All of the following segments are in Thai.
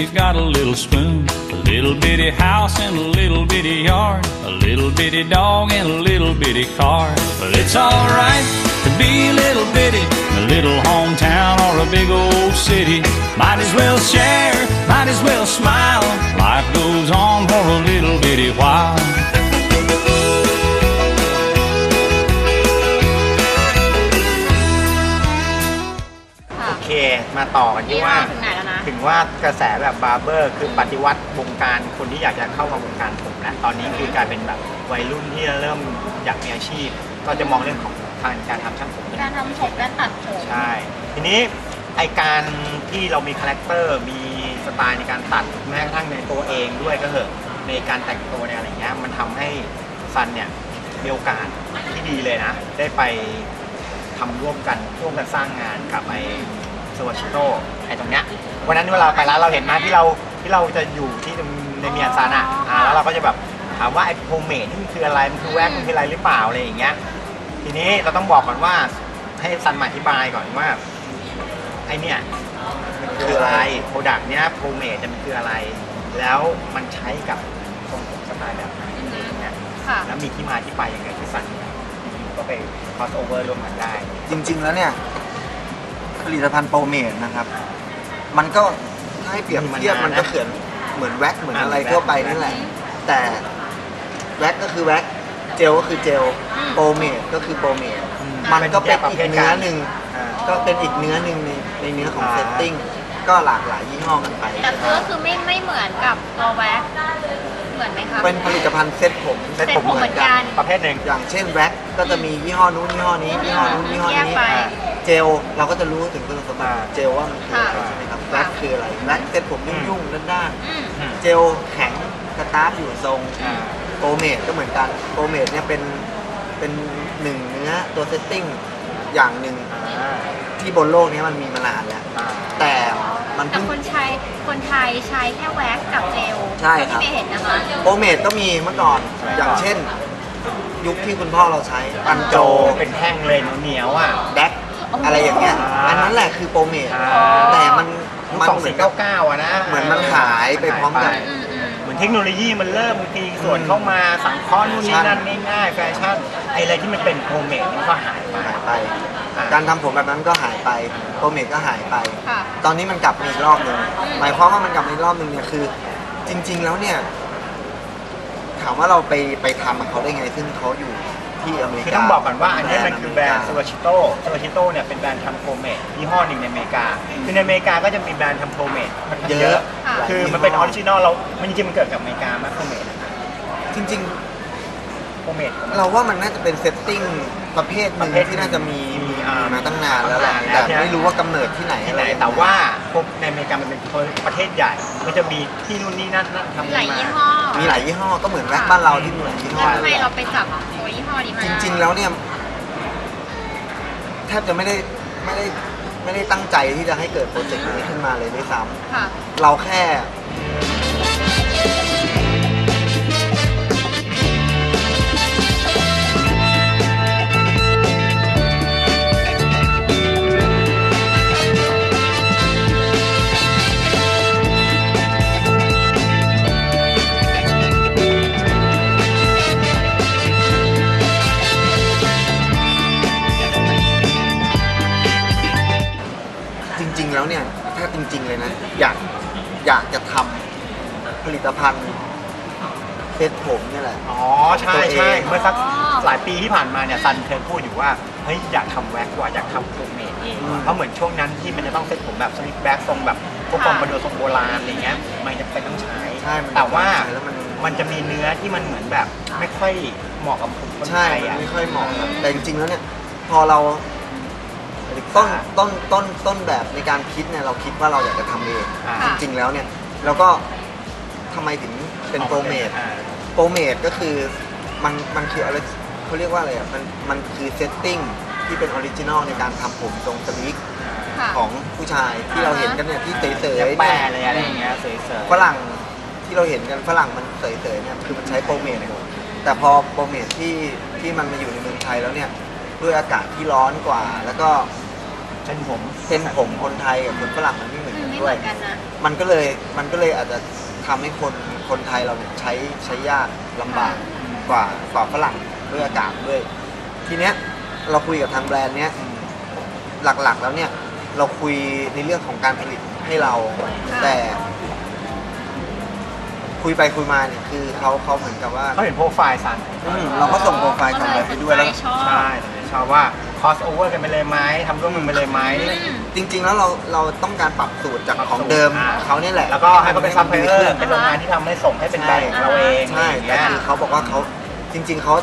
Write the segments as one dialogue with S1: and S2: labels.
S1: fish and you got a little spoon. A little bitty house and a little bitty yard. A little bitty dog and a little bitty car. But it's alright to be a little bitty. A little hometown or a big old city. Might as well share, might as well smile. Life goes on for a little bitty while.
S2: ค่ะ
S3: โอเค มาต่อกันที่
S2: นี่
S3: ว่า
S2: เราถึงไหนแล้วนะ
S3: ถึงว่ากระแสแบบบาร์เบอร์ คือปฏิวัติวงการคนที่อยากจะเข้ามาวงการผมแล้วตอนนี้คือกลายเป็นแบบวัยรุ่นที่เริ่มอยากมีอาชีพ ก็จะมองเรื่องของทางการทำช่างผมเป็น
S2: การทำผมการตัดผม
S3: ใช่ ทีนี้ไอการที่เรามีคาแรคเตอร์มีสไตล์ในการตัดแม้กระทั่งในตัวเองด้วยก็เหอะในการแต่งตัวในอะไรเงี้ยมันทำให้ซันเนี่ยมีโอกาสที่ดีเลยนะ ได้ไปทำร่วมกันร่วมกันสร้างงานกับไอ สวัชิโตไอตรงเนี้ยวันนั้นเวลาไปร้านเราเห็นไหมที่เราที่เราจะอยู่ที่ในเมียนซันอะอ่าแล้วเราก็จะแบบถามว่าไอโฮมเมดนี่มันคืออะไรมันคือแว็กมันคืออะไรหรือเปล่าอะไรอย่างเงี้ย ทีนี้เราต้องบอกก่อนว่าให้ซันมาอธิบายก่อนว่าไอเนี่ยมันคืออะไรโปรดักต์เนี้ยโปรเมทมันคืออะไร แล้วมันใช้กับทรงผมสไตล์แบบไหนอะไรอย่างเงี้ย
S2: ค่ะ
S3: แล้วมีที่มาที่ไปยังไงที่ซันอยู่ๆก็ไป cross over ร่วมกันได้
S4: จริง ๆ แล้วเนี่ยผ ลิตภัณฑ์โปรเมดนะครับ มันก็ถ้าให้เปรียบเทียบมันก็เขือนเหมือนแว็กเหมือนอะไรทั่วไปนั่นแหละ แต่แว็กก็คือแว็กเจลก็คือเจลโปรเมดก็คือโปรเมดมันก็เป็นอีกเนื้อหนึ่ง
S3: อ่า
S4: ก็เป็นอีกเนื้อหนึ่งในในเนื้อของ
S3: อ่า
S4: เซตติ้งก็หลากหลายยี่ห้อกันไป
S2: แต่คือก็คือไม่ไม่เหมือนกับตัวแว็กเหมือนไหมคะ
S4: เป็นผลิตภัณฑ์เซตผม
S2: เซ็ตผมเหมือนกัน
S3: ประเภทหนึ่ง
S4: อย่างเช่นแว็กก็จะมียี่ห้อนู้นยี่ห้อนี้ยี่ห้อนู้นยี่ห้อ
S2: แยก
S4: นี้
S2: ไป
S4: เจลเราก็จะรู้ถึงคุณสมบัติเจลว่ามันคืออะไร
S2: ค่ะ
S4: ใช่ไหมครับแว็กคืออะไรแว็กเซ็ตผมยุ่งๆด้าน
S2: อืม
S3: อืม
S4: ๆเจลแข็งสตาร์ฟอยู่ทรง
S3: อ่า
S4: โปรเมดก็เหมือนกันโปรเมดเนี่ยเป็นเป็นหนึ่งเนื้อตัวเซตติ้งอย่างหนึ่ง
S3: อ่า
S4: ที่บนโลกนี้มันมีมานานแล้ว
S3: อ่า
S4: แต่มัน
S2: แต่
S4: เพิ่ง
S2: คนใช้คนไทยใช้แค่แว็กกับเจล
S4: ใช่ครับ
S2: ที่ไม่เห็นนะคะ
S4: โปรเมดก็มีเมื่อก่อน
S3: ใช่
S4: อย่างเช่น ยุคที่คุณพ่อเราใช้ปันโจ
S3: โจเป็นแท่งเลยเหนียวๆอะ
S4: แดก อะไรอย่างเงี้ย
S3: อ่า
S4: อันนั้นแหละคือโปรเมด
S3: อ่า
S4: แต่มัน
S3: ยุค
S4: มัน
S3: สอง
S4: เหมื
S3: สี่
S4: อนกั
S3: เก้า
S4: บ
S3: เก้าอะนะ
S4: เหมือนมันหายไปพร้อมกับ
S2: อืมอืม
S3: เหมือนเทคโนโลยีมันเริ่มมีส่วนเข้ามาสังเคราะห์นู่นนี่นั่นง่ายๆแฟชั่นไออะไรที่มันเป็นโฮมเมดมันก็หายไป
S4: หายไป
S3: อ่า
S4: การทำผมแบบนั้นก็หายไป โปรเมดก็หายไป
S2: ค่ะ
S4: ตอนนี้มันกลับมาอีกรอบหนึ่งหมายความว่ามันกลับมาอีกรอบหนึ่งเนี่ยคือ จริง ๆ แล้วเนี่ย ถามว่าเราไปไปทำกับเขาได้ไง ซึ่งเขาอยู่ ที่อเมริกา
S3: คือต้องบอกก่อนว่าอันนี้มันคือแบรนด์
S4: อ
S3: ส
S4: เม
S3: ว
S4: ริกา
S3: ชิโต้สวชิโต้เนี่ยเป็นแบรนด์ทำโฮมเมดยี่ห้อหนึ่งในอเมริกา คือในอเมริกาก็จะมีแบรนด์ทำโฮมเมดมันเย
S4: เย
S3: อะ
S4: อะ
S2: ค่ะ
S3: คือมันเป็นออริจินอลเรามันจริงๆมันเกิดกับอเมริกามากโฮมเมดนะครับ
S4: จริง
S3: โฮมเมด
S4: ๆ เราว่ามันน่าจะเป็นเซตติ้งประเภทหนึ่ง
S3: ประเภท
S4: ที่น่าจะมี
S3: มี
S4: มี
S3: อ่า
S4: มาตั้งนานแล้วแหละ
S3: นานแล้ว
S4: แต่
S3: ใช่ไหม
S4: ไม่รู้ว่ากำเนิดที่ไหน
S3: ที่
S4: อะ
S3: ไห
S4: ไร
S3: น
S4: ยังง
S3: แต่ว่าพวกในอเมริกามันเป็นประเทศใหญ่ก็จะมีที่นู่นนี่นั่นนั่นทำ
S2: หลาย
S3: มา
S2: ยี่ห้อ
S4: มีหลายยี่ห้อก็เหมือนแว็กบ้านเราที่มีหลายยี่ห้
S2: แล้
S4: อ
S2: วทำไมเราไปจับตัวยี่ห้ อนี้มา
S4: จริง ๆ แล้วเนี่ยแทบจะไม่ได้ไม่ได้ไม่ได้ตั้งใจที่จะให้เกิดโปรเจกต์นี้ขึ้นมาเลยด้วยซ้
S2: ค่ะำ
S4: เราแค่ เซ็ตผมเนี่ยแหละ
S3: อ๋อ ใช่
S4: ตัวเอง
S3: ใช่เมื่อสัก
S2: อ๋อ
S3: หลายปีที่ผ่านมาเนี่ยซันเคยพูดอยู่ว่าเฮ้ยอยากทำแว็กกว่าอยากทำโฮมเมดเองว่ะเพราะเหมือนช่วงนั้นที่มันจะต้องเซ็ตผมแบบสลิปแบ็กทรงแบบพวกกองประโดทรงโบราณอะไรเงี้ยมันจะเป็นต้องใช้
S4: ใช่มัน
S3: แต่ว่า
S4: ใช้แล้วมัน
S3: มันจะมีเนื้อที่มันเหมือนแบบไม่ค่อยเหมาะกับผมคนไท
S4: ใช่
S3: ย
S4: มัน
S3: อะ
S4: ไม่ค่อยเหมาะครับแต่จริงๆแล้วเนี่ยพอเราต้นต้นต้นต้นแบบในการคิดเนี่ยเราคิดว่าเราอยากจะทำเอง
S3: อ่า
S4: จริงๆแล้วเนี่ยเราก็ทำไมถึง เป็นโปรเมด
S3: อ่า
S4: โปรเมดก็คือมันมันคืออะไรเขาเรียกว่าอะไรอะมันมันคือเซตติ้งที่เป็นออริจินอลในการทำผมทรงสลิก
S2: ค่ะ
S4: ของผู้ชายที่เราเห็นกันเนี่ยที่เสย
S3: จะ
S4: ๆ
S3: แปะ
S4: เนี่ย
S3: เลยอะไรอย่างเงี้ยเสยๆ
S4: ฝรั่งที่เราเห็นกันฝรั่งมันเสยๆเนี่ยคือมันใช้โปรเมดหมดแต่พอโปรเมดที่ที่มันมาอยู่ในเมืองไทยแล้วเนี่ยด้วยอากาศที่ร้อนกว่า แล้วก็
S3: เช่นผม
S4: เซนผมคนไทยกับคนฝรั่งมันไม่เหมือน
S2: อืม
S4: กัน
S2: ไม่เห
S4: ด้ว
S2: มื
S4: ย
S2: อนกันนะ
S4: มันก็เลยมันก็เลยอาจจะ ทำให้คนคนไทยเราเนี่ยใช้ใช้ยากลำบากกว่ากว่าฝรั่งด้วยอากาศด้วย ทีเนี้ยเราคุยกับทางแบรนด์เนี้ยหลักๆแล้วเนี่ยเราคุยในเรื่องของการผลิตให้เรา แต่ คุยไปคุยมาเนี่ยคือเขาเขาเหมือนกับว่า
S3: เขาเห็นโปรไฟล์สัน
S4: อืมเราก็ส่งโปรไฟล์ของเราไปด้วยแล้ว
S2: ชอบ
S3: ใช่แต่ชอบว่า cross over กันไปเลยไหมทำร่วมกันไปเลยไหม
S2: อืม
S4: จริง ๆ แล้วเราเราต้องการปรับสูตรจาก
S3: ปรับ
S4: ของ
S3: สูตร
S4: เดิม
S3: อ่า
S4: เขาเนี่ยแหละ
S3: แล้วก็ให้เขาเป็นซัพพลายเออ
S4: ดี
S3: ร์
S4: ขึ้น
S3: เป็นโรงงานที่ทำให้ส่งให้เป็นแบรนด์ของเราเอง
S4: ใช่
S3: อย่าง
S4: แต่
S3: เงี้ย
S4: คือเขาบอกว่าเขาจริง ๆเขา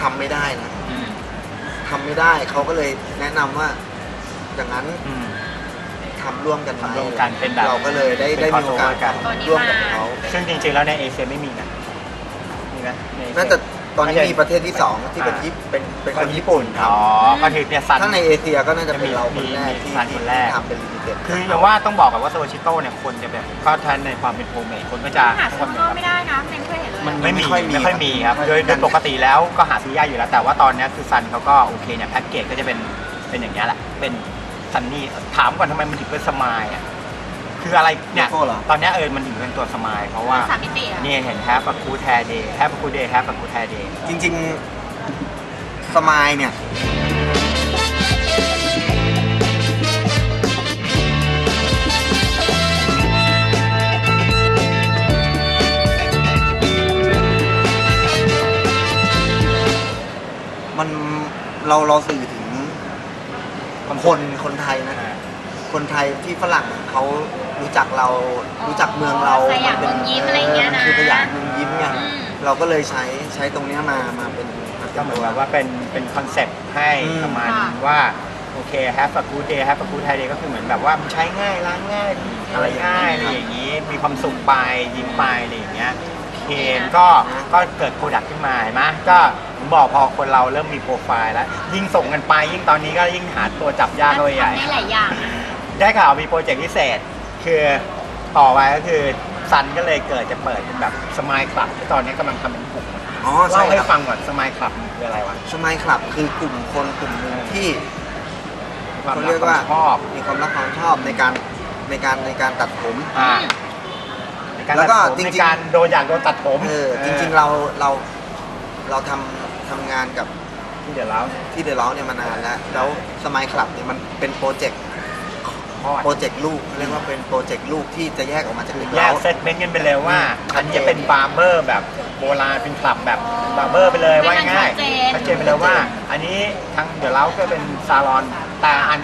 S4: ทำไม่ได้นะ
S3: อืม
S4: ทำไม่ได้เขาก็เลยแนะนำว่าอย่างนั้น
S3: อืม
S4: ทำร่วมกันไหม
S3: ทำร่วมกันเป็นแบบ
S4: เราก็เลยได้
S3: เป็น
S4: ได้มีโอกาส
S3: crossover กัน
S2: ตัวนี้
S4: ร่วมกับ
S2: มา
S4: เขา
S3: ซึ่งจริงๆแล้วในเอเชียไม่มีนะ มีไหมในเอเชีย
S4: น่าจะ ตอนนี้มีประเทศที่สองที่เป็น
S3: อ่า
S4: ญี่เป็นเป็น
S3: ค
S4: คนนญี่ปุ่นท
S3: อ๋อก็คือเนี่ยซันำ
S4: ถ้าในเอเชียก็น่าจะเป็นเราค
S3: มี
S4: นแรก
S3: มี
S4: ที่
S3: ซันคนแรก
S4: ทำเป็นลิมิเต็ด
S3: คืออย่างว่าต้องบอกกับว่าโซชิโต้เนี่ยคนจะแบบก็ทันในความเป็นโฮมเมดคนก็จะ
S2: หาซื้อข้างนอกไม่ได้นะไม่เคยเห็นเลย
S3: มันไม่มีไม่ค่อยมีครับโดยโดยปกติแล้วก็หาซื้อยากอยู่แล้ว แต่ว่าตอนเนี้ยคือซันเขาก็โอเคเนี่ยแพ็กเกจก็จะเป็นเป็นอย่างเงี้ยแหละเป็นซันนี่ถามก่อนทำไมมันถึงเป็นสมายอะ คืออะไรเนี่ย
S4: โลโก้เหรอ
S3: ตอนเนี้ยเออมันถึงเป็นตัวสมายเพราะว่า
S2: สามมิติอะ
S3: นี่เห็นแฮปปะคูแทเดย์แฮปปะคูเดย์แฮปปะคูแทเดย์
S4: จริง ๆ สมายเนี่ย มันเราเราสื่อถึงคนคนไทยนะ คนไทยที่ฝรั่งเขา รู้จักเรารู้จักเมืองเรา
S2: สยามเมืองยิ้มอะไรอย่างเงี้ยนะ
S4: คือสยามเมืองยิ้มไง
S2: อืม
S4: เราก็เลยใช้ใช้ตรงเนี้ยมามาเป็นมาเป็
S3: ก็
S4: น
S3: เหมือ
S4: ตั
S3: น
S4: ว
S3: แบบว่าเป็นเป็นคอนเซปต์ให้
S4: อืม
S3: ประมาณ
S2: ค่ะ
S3: ว่าโอเค have a good day have a good day ก็คือเหมือนแบบว่ามันใช้ง่ายล้างง่ายอะไรง่ายอะไรอย่างนี้ มีความสุขไปยิ้มไปอะไรอย่างเงี้ยเคนก็ก็เกิดโปรดักต์ขึ้นมาเห็นไหมก็ผมบอกพอคนเราเริ่มมีโปรไฟล์แล้ว ยิ่งส่งกันไปยิ่งตอนนี้ก็ยิ่งหาตัวจับยากเข้าไปใหญ่
S2: ทำได้หลายอย่างนะ
S3: ได้ข่าวมีโปรเจกต์พิเศษ คือต่อไปก็คือซันก็เลยเกิดจะเปิดเป็นแบบสมายคลับที่ตอนนี้กำลังทำเป็นกลุ่ม
S4: อ๋อใช่
S3: เล่าให้
S4: ครับ
S3: ฟังก่อนสมายคลับคืออะไรวะ
S4: สมัยคลับคือกลุ่มคนกลุ่มหนึ่งที่
S3: ความ
S4: เขา
S3: รั
S4: เรีย
S3: ก
S4: ก
S3: ควา
S4: ว่า
S3: มชอบ
S4: มีความรักความชอบในการในการในการตัดผม
S3: อ่าในการ
S4: แล้
S3: ตัด
S4: วก็
S3: ผม
S4: จริงๆ
S3: ในการโดนอยากโดนตัดผม
S4: เออจริงๆเราเราเราทำทำงานกับ
S3: ที่เดี๋ยวแล้ว
S4: ที่เดอะล้าเนี่ยมานานแล้ว แล้วสมัยคลับเนี่ยมันเป็นโปรเจกต์
S3: พอด
S4: โปรเจกต์ลูกเรียกว่าเป็นโปรเจกต์ลูกที่จะแยกออกมาจากเดอะ
S3: แย
S4: ล้าก
S3: เซตเมนต์กันไปเลยว่า
S4: อืม
S3: อันนี้จะเป็นบาร์เบอร์แบบโบราณเป็นคลับแบบบาร์เบอร์ไปเลย
S2: ให้
S3: ว่า
S2: มัน
S3: ง่าย
S2: ชัดเจน
S3: ชัดเจนไปเลยว่า อันนี้ทางเดี๋ยวเราก็เป็นซาลอนแต่อัน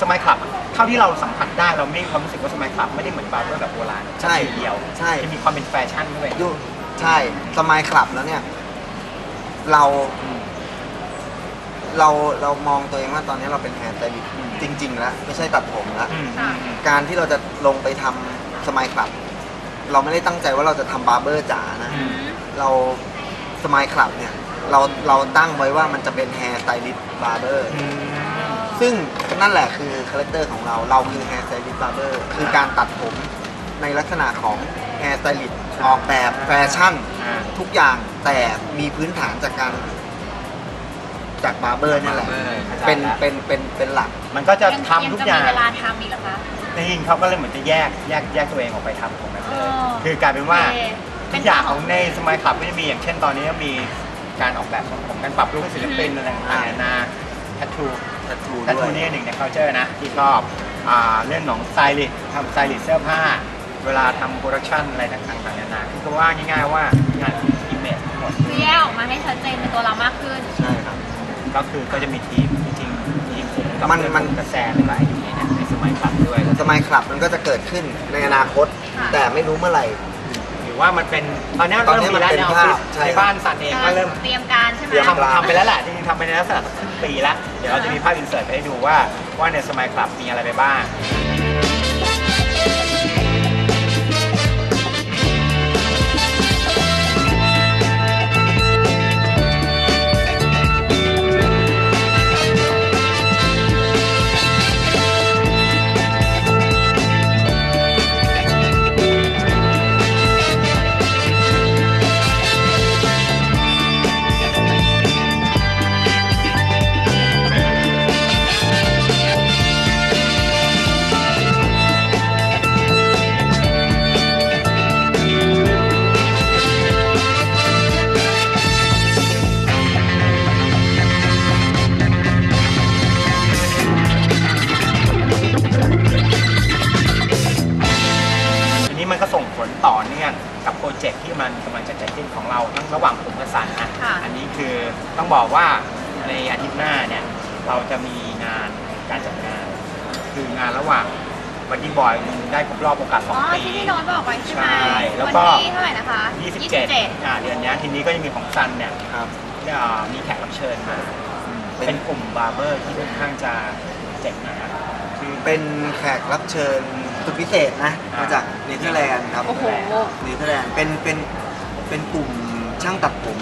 S3: สมัยคลับเท่าที่เราสัมผัสได้เราไม่มีความรู้สึกว่าสมัยคลับไม่ได้เหมือนบาร์เบอร์แบบโบราณ
S4: ใช่
S3: ทีเดียว
S4: ใช่
S3: จะมีความเป็นแฟชั่นด้วย
S4: ยุใช่สมัยคลับแล้วเนี่ย เรา เราเรามองตัวเองว่าตอนนี้เราเป็นแฮร์สไตลิสต์
S3: อืม
S4: จริง ๆ แล้ว ไม่ใช่ตัดผมแล้ว
S3: อืม
S2: ค่ะ
S4: การที่เราจะลงไปทำสมัยคลับ เราไม่ได้ตั้งใจว่าเราจะทำบาร์เบอร์จ๋านะ
S3: อืม
S4: เราสมัยคลับเนี่ยเราเราตั้งไว้ว่ามันจะเป็นแฮร์สไตลิสต์บาร์เบอร์
S3: อืม
S4: ซึ่งนั่นแหละคือคาแรคเตอร์ของเรา เราคือแฮร์สไตลิสต์บาร์เบอร์คือการตัดผมในลักษณะของแฮร์สไตลิสต์ออกแบบแฟชั่น
S3: อ่า
S4: ทุกอย่างแต่มีพื้นฐานจากการ จากบาร์เบอร์นั่นแหละ
S3: เข้าใจ
S4: เป็น
S3: แล้ว
S4: เป็นเป็นเป็นหลัก
S3: มันก็จะทำทุกอย่าง
S2: งจะมีเวลาทำอีกเหรอคะ
S3: จริงๆเขาก็เลยเหมือนจะแยกแยกแยกตัวเองออกไปทำตรงนั้นเลย
S2: อ๋อ
S3: คือกลายเป็นว่า
S2: โอเคเป็
S3: ทุ
S2: น
S3: กอย่าง
S2: ข
S3: ข
S2: อ
S3: องงในสมัยคลับก็จะมีอย่างเช่นตอนนี้ก็มีการออกแบบของผมการปรับรูปให้ศิลปินอะไรต่างๆนานาแทททู
S4: ทัตู
S3: แทท
S4: ด้ว
S3: ทู
S4: ย
S3: นี่หนึ่งใน culture นะ ที่ชอบอ่าเรื่องของสไตลิสต์ทำสไตลิสต์เสื้อผ้า เวลาทำโปรดักชันอะไรต่างๆนานาคือก็ว่าง่ายๆว่างานอิมเมจทั้งหมด
S2: คือแยกออกมาให้ชัดเจนเป็นตัวเรามากขึ้น
S4: ใช่ครับ
S3: ก็คือก็จะมีทีมจริงๆจริงๆผมกับ
S4: มัน
S3: เพื่อ
S4: มัน
S3: กระแสหลายอยู่ในเนี่ยในสมัยคลับด้วย
S4: สมัยคลับมันก็จะเกิดขึ้นในอนาคต
S2: ค่ะ
S4: แต่ไม่รู้เมื่อไหร่
S3: หรือว่ามันเป็นตอนนี้
S4: ตอน
S3: เริ่
S4: นี้
S3: มมีแล้ว
S4: มัน
S3: ใน
S4: เป็น
S3: ออฟฟิศ
S4: ภาพใช่
S3: ในบ้านสันเองก็เริ่ม
S2: เตรียมการใช่ไหม
S4: เตรียม
S3: ทำทำไปแล้วแหละจริงๆทำไปในลักษณะสักครึ่งปีแล้ว เดี๋ยวเราจะมีภาพอินเสิร์ตไปให้ดูว่าว่าในสมัยคลับมีอะไรไปบ้าง ต้องบอกว่าในอาทิตย์หน้าเนี่ยเราจะมีงานการจัดงาน คืองานระหว่างวันที่บอยได้ครบรอบโอกาส
S2: อ๋อ
S3: 2ปี
S2: ที่พี่โน้ตบอกไปใช่ไหม
S3: ใช่แล้ว
S2: วัน
S3: ก็
S2: ที่เท่าไหร่นะคะ
S3: 27อ่าเดือนนี้ทีนี้ก็จะมีของซันเนี่ย
S4: ครับ
S3: อ่ามีแขกรับเชิญมา เป็นกลุ่มบาร์เบอร์ที่ค่อนข้างจะเจ๋งนะคือ
S4: เป็นแขกรับเชิญสุดพิเศษนะ
S3: อ่าม
S4: มาจากเนเธอร์แลนด์ครับ
S2: โอ้โห
S4: เนเธอร์แลนด์เป็นเป็นเป็นกลุ่มช่างตัดผม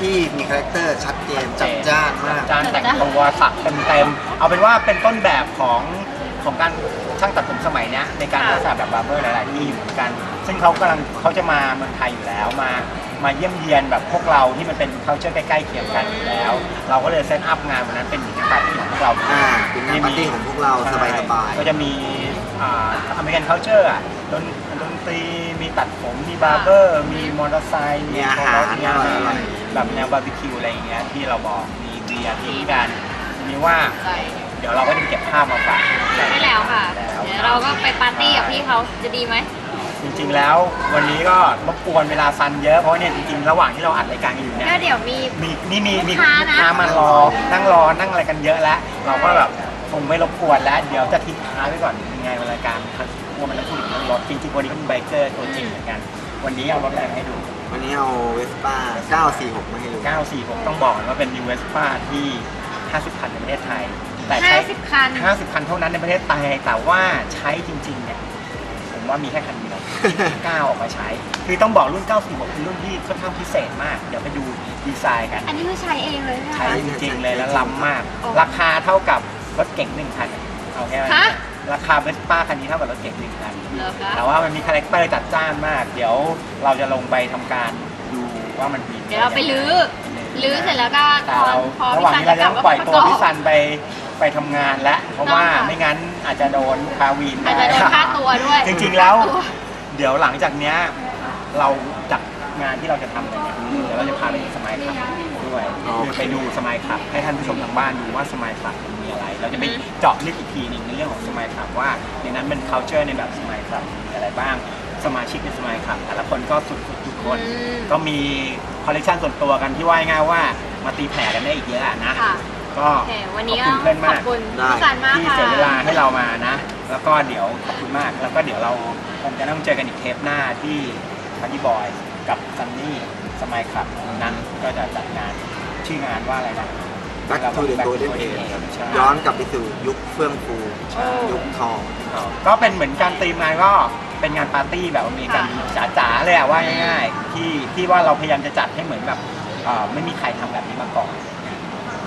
S4: ที่มีคาแรคเตอร์ชัดเจนจัดจ้านมาก
S3: จานแต่งตัวสักเต็มๆ เอาเป็นว่าเป็นต้นแบบของของการช่างตัดผมสมัยเนี้ยในการ
S2: ค่ะ
S3: รักษาแบบบาร์เบอร์หลายๆที่อยู่เหมือนกัน ซึ่งเขากำลังเขาจะมาเมืองไทยอยู่แล้วมามาเยี่ยมเยียนแบบพวกเราที่มันเป็น c u เจอร์ใกล้ๆเคียงกันอยู่แล้ว เราก็เลยเซตอัพงานวันนั้นเป็นหนึ่งในปาร์ตี้ของพวกเรา
S4: อ่าเป็นงานปาร์ตี้ของพวกเราสบายๆ
S3: ก็จะมีอเมริกัน c u เจอร์อะดนดนตรีมีตัดผมมีบาร์เบอร์ มีมอเตอร์ไซค์
S4: มีอาหาร
S3: มีอาหาร
S4: อร่อย
S3: แบบแนวบาร์บีคิวอะไรอย่างเงี้ยที่เราบอกมีเบียร์ทิ้งกันทีนี้ว่าเดี๋ยวเราก็จะเก็บภาพมาฝาก
S2: ใช่แล้วค่ะ
S3: แล้ว
S2: เดี๋ยวเราก็ไปปาร์ตี้กับพี่เขาจะดีไหม
S3: จริงๆแล้ววันนี้ก็รบกวนเวลาซันเยอะเพราะว่าเนี่ยจริงๆระหว่างที่เราอัดรายการกันอยู่เนี่ย
S2: ก็เดี๋ยวมี
S3: มีนี่มีมี
S2: ลูกค้านะ
S3: ลูกค้ามารอนั่งรอนั่งอะไรกันเยอะแล้ว เราก็แบบคงไม่รบกวนแล้ว เดี๋ยวจะทิ้งท้ายไว้ก่อนยังไงรายการกลัวมันต้องพูดถึงเรื่องรถจริงๆวันนี้ก็มีไบเกอร์ตัวจริงเหมือนกัน วันนี้เอารถอะไรมาให้ดู
S4: วันนี้เอาเวสป้า946 มาให้ดู
S3: 946 ต้องบอกก่อนว่าเป็น u ว s p a ที่ 50 คันในประเทศไทย แต่ใช้
S2: 50 คัน
S3: 50 คันเท่านั้นในประเทศไทย แต่ว่าใช้จริงๆเนี่ย ผมว่ามีแค่คันเดียวที่กล้าออกมาใช้ คือต้องบอกรุ่น 946เป็นรุ่นที่ค่อนข้างพิเศษมาก เดี๋ยวไปดูดีไซน์กัน
S2: อันนี้คือใช้เองเลยใช่ไหม
S3: ใช้
S2: คะ
S3: จริงๆเลยแล้วล้ำมาก
S2: โอ้
S3: ราคาเท่ากับรถเก๋งหนึ่งคัน เอาแค่นั้น
S2: ฮะ
S3: ราคาเวสป้าคันนี้เท่ากับรถเก๋งหนึ่งคัน
S2: เหรอคะ
S3: แต่ว่ามันมีคาแรคเตอร์จัดจ้านมาก เดี๋ยวเราจะลงไปทำการดูว่ามันมี
S2: เดี๋ยวเราไปลื้อลื้อเสร็จแล้วก็
S3: แต่
S2: พอ
S3: เรา
S2: พอ
S3: ระห
S2: พี่
S3: ว่าง
S2: ซัน
S3: นี้
S2: จะ
S3: เรา
S2: ก
S3: จะ
S2: ลับ
S3: ต้องปล่อยตัว
S2: ก็ประกอบ
S3: พี่ซันไปไปทำงานแล้วเพราะว่า
S2: ต้องค่ะ
S3: ไม่งั้นอาจจะโดนลูกค้าวีน
S2: อาจจะโดนค่าตัวด้วย
S3: จริงๆแล้ว
S2: ค่าตัว
S3: เดี๋ยวหลังจากเนี้ยเราจัดงานที่เราจะทำกันเนี่ยเดี๋ยวเราจะพาไปสมัยขับ ด้วย
S4: โอเค
S3: คือไปดูสมัยขับ ให้ท่านผู้ชมทางบ้านดูว่าสมัยขับมันมีอะไร เราจะไปเจาะลึกอีกทีหนึงในเรื่องของสมัยขับว่า ในนั้นเป็น culture ในแบบสมัยขับมีอะไรบ้างสมาชิกในสมัยขับแต่ละคนก็สุดๆทุกคน
S2: อืม
S3: ก็มีคอลเลคชันส่วนตัวกันที่ว่าง่ายๆว่ามาตีแผ่กันได้อีกเยอะอะนะ
S2: ค่ะ
S3: ก็
S2: โอเควันนี้
S3: ขอบคุณเพื่อน
S2: ขอ
S3: มา
S2: บ
S3: ก
S2: คุณ
S4: ได้
S2: พี่ซันมาก
S3: ที่
S2: ค่ะ
S3: เสียเวลาให้เรามานะ แล้วก็เดี๋ยวขอบคุณมาก แล้วก็เดี๋ยวเราคงจะต้องเจอกันอีกเทปหน้าที่พันดี้บอยกับซันนี่สมัยครับนั้นก็จะจัดงาน ชื่องานว่าอะไรนะ
S4: Back to the
S3: Back to
S4: Golden
S3: the
S4: Age
S3: Age ใช่
S4: ย้อนกลับไปสู่ยุคเฟื่องฟู
S3: ใช่
S4: ยุคทอง
S3: ก็เป็นเหมือนการตีมงานก็เป็นงานปาร์ตี้แบบอเมริกันจ๋าๆเลยอะว่าง่ายๆที่ที่ว่าเราพยายามจะจัดให้เหมือนแบบเอ่อไม่มีใครทำแบบนี้มาก่อน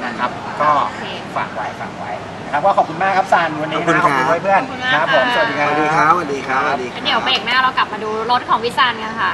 S3: นะครับ ก็
S2: โอเค
S3: ฝากไว้ฝากไว้นะครับก็ขอบคุณมากครับซันวันนี้
S4: ขอบคุณ
S3: นะขอบคุณ
S4: ครับ
S3: เพื่อน
S2: ขอบคุณมาก
S3: ครับผม
S2: ค่ะ
S3: สวัสดีค
S4: ส
S3: รับ
S4: วัสดีครับสวัสดีครับสวัสดีค
S2: งั้
S4: รับ
S2: นเดี๋ยวเบรกหน้าเรากลับมาดูรถของพี่ซันกันค่ะ